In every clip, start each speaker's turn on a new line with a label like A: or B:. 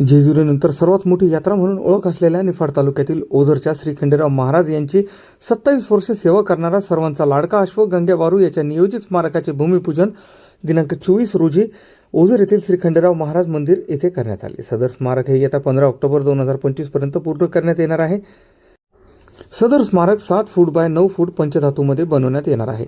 A: जेजुरीनंतर सर्वात मोठी यात्रा म्हणून ओळख असलेल्या निफाड तालुक्यातील ओझरच्या श्री खंडेराव महाराज यांची सत्तावीस वर्ष सेवा करणारा सर्वांचा लाडका अश्व गंग्याबारू याच्या नियोजित स्मारकाचे भूमिपूजन दिनांक चोवीस रोजी ओझर येथील श्री खंडेराव महाराज मंदिर येथे करण्यात आले. सदर स्मारक हे येत्या पंधरा ऑक्टोबर दोन हजार पंचवीसपर्यंत पूर्ण करण्यात येणार आहे. सदर स्मारक सात फूट बाय नऊ फूट पंचधातूमध्ये बनवण्यात येणार आहे.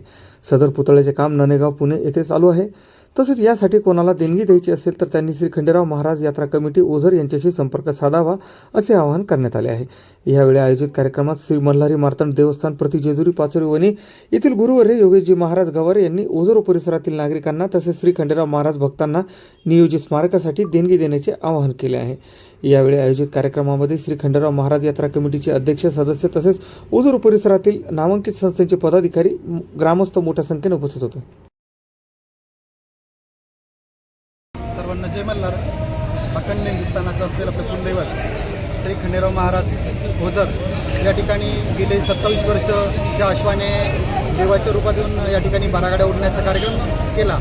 A: सदर पुतळ्याचे काम ननेगाव पुणे येथे चालू आहे. तसेच यासाठी कोणाला देणगी द्यायची असेल तर त्यांनी श्री खंडेराव महाराज यात्रा कमिटी ओझर यांच्याशी संपर्क साधावा असे आवाहन करण्यात आले आहे. यावेळी आयोजित कार्यक्रमात श्री मल्हारी मार्तंड देवस्थान प्रति जेजुरी पाचोरी वणी येथील गुरुवर्य योगेशजी महाराज गवारे यांनी ओझर परिसरातील नागरिकांना तसेच श्री खंडेराव महाराज भक्तांना नियोजित स्मारकासाठी देणगी देण्याचे आवाहन केले आहे. यावेळी आयोजित कार्यक्रमामध्ये श्री खंडेराव महाराज यात्रा कमिटीचे अध्यक्ष सदस्य तसेच ओझर परिसरातील नामांकित संस्थेचे पदाधिकारी ग्रामस्थ मोठ्या संख्येने उपस्थित होते.
B: सर्वांना जय मल्हार. अखंड हिंदुस्थानाचं असलेलं आपलं कुलदैवत श्री खंडेराव महाराज ओझर या ठिकाणी गेले सत्तावीस वर्ष ज्या अश्वाने देवाच्या रूपात येऊन या ठिकाणी बारागाड्या उडण्याचा कार्यक्रम केला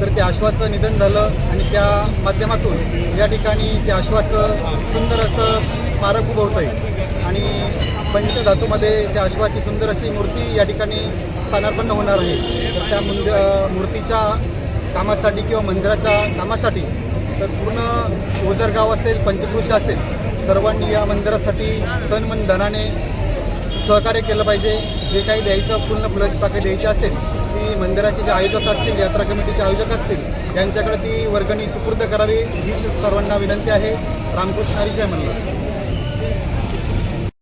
B: तर त्या अश्वाचं निधन झालं आणि त्या माध्यमातून या ठिकाणी त्या अश्वाचं सुंदर असं स्मारक उभं होतं आहे आणि पंचधातूमध्ये त्या अश्वाची सुंदर अशी मूर्ती या ठिकाणी स्थानार्पण होणार आहे. तर त्या मुंद मूर्तीच्या कामासाठी किंवा मंदिराच्या कामासाठी तर पूर्ण ओझरगाव असेल पंचकृष असेल सर्वांनी या मंदिरासाठी तन मन धनाने सहकार्य केलं पाहिजे. जे काही द्यायचं पूर्ण फुलाची पाकळी द्यायची असेल ती मंदिराचे जे आयोजक असतील यात्रा कमिटीचे आयोजक असतील यांच्याकडे ती वर्गणी सुपूर्द करावी हीच सर्वांना विनंती आहे. रामकृष्ण हरी जय मंदिर